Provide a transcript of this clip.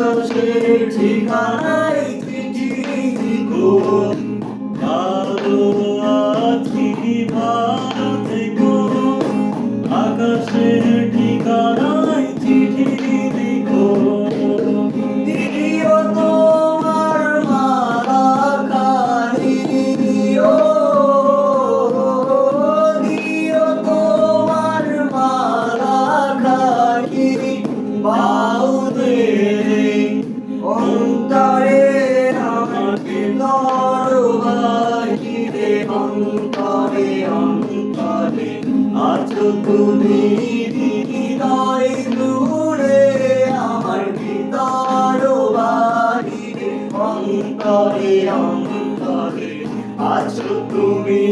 আকাশের ঠিকানায় চিঠি লিখো ভালো আছি ভালো থেকো। আকাশের ঠিকানায় চিঠি তোমার মালা খানি ও দিও তোমার মালা খানি বাউদে অন্তরে অন্তরে আছো তুমি হৃদয় দূরে আমার ভিতর বাড়িরে অন্তরে অন্তরে আছো তুমি